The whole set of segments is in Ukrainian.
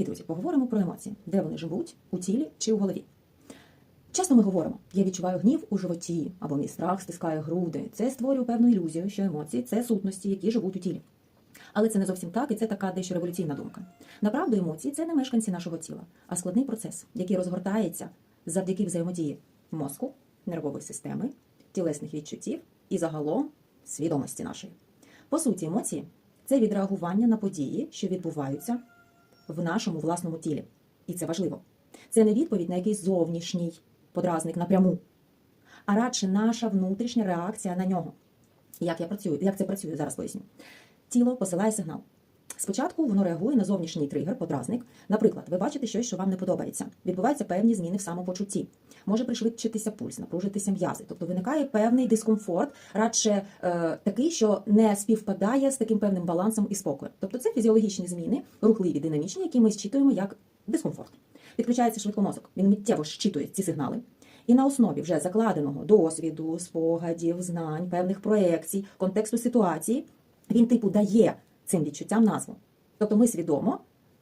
Дорогі друзі, поговоримо про емоції, де вони живуть, у тілі чи у голові. Часто ми говоримо: я відчуваю гнів у животі, або мій страх стискає груди. Це створює певну ілюзію, що емоції це сутності, які живуть у тілі. Але це не зовсім так, і це така дещо революційна думка. Направду, емоції це не мешканці нашого тіла, а складний процес, який розгортається завдяки взаємодії мозку, нервової системи, тілесних відчуттів і загалом свідомості нашої. По суті, емоції це відреагування на події, що відбуваються в нашому власному тілі. І це важливо. Це не відповідь на якийсь зовнішній подразник напряму, а радше наша внутрішня реакція на нього. Як я працюю, як це працює, зараз поясню. Тіло посилає сигнал. Спочатку воно реагує на зовнішній тригер, подразник. Наприклад, ви бачите щось, що вам не подобається. Відбуваються певні зміни в самопочутті. Може пришвидшитися пульс, напружитися м'язи. Тобто виникає певний дискомфорт, радше е, такий, що не співпадає з таким певним балансом і спокоєм. Тобто це фізіологічні зміни, рухливі, динамічні, які ми зчитуємо як дискомфорт. Підключається швидко мозок. Він миттєво щитує ці сигнали. І на основі вже закладеного досвіду, спогадів, знань, певних проекцій, контексту ситуації, він типу дає цим відчуттям назву. Тобто ми свідомо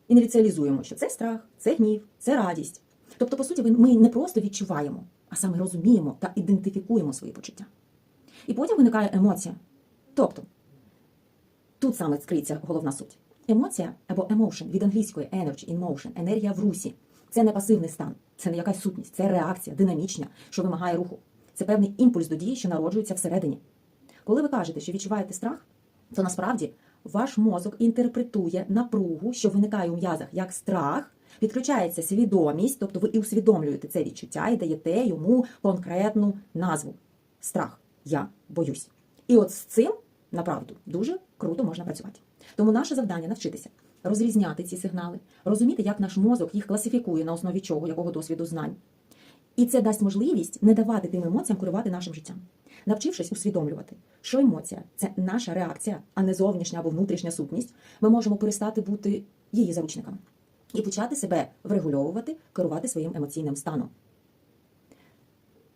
ініціалізуємо, що це страх, це гнів, це радість. Тобто, по суті, ми не просто відчуваємо, а саме розуміємо та ідентифікуємо свої почуття. І потім виникає емоція. Тобто, тут саме скриється головна суть. Емоція або emotion від англійської energy in motion, енергія в русі. Це не пасивний стан, це не якась сутність, це реакція динамічна, що вимагає руху. Це певний імпульс до дії, що народжується всередині. Коли ви кажете, що відчуваєте страх, то насправді ваш мозок інтерпретує напругу, що виникає у м'язах як страх, підключається свідомість, тобто ви і усвідомлюєте це відчуття і даєте йому конкретну назву страх. Я боюсь. І от з цим направду дуже круто можна працювати. Тому наше завдання навчитися розрізняти ці сигнали, розуміти, як наш мозок їх класифікує на основі чого, якого досвіду знань. І це дасть можливість не давати тим емоціям керувати нашим життям. Навчившись усвідомлювати, що емоція це наша реакція, а не зовнішня або внутрішня сутність, ми можемо перестати бути її заручниками і почати себе врегульовувати, керувати своїм емоційним станом.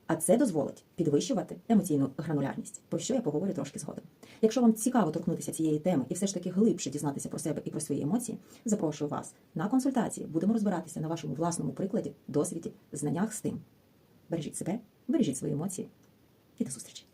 А це дозволить підвищувати емоційну гранулярність, про що я поговорю трошки згодом. Якщо вам цікаво торкнутися цієї теми і все ж таки глибше дізнатися про себе і про свої емоції, запрошую вас на консультації. Будемо розбиратися на вашому власному прикладі, досвіді, знаннях з тим. Бережіть себе, бережіть свої емоції і до зустрічі!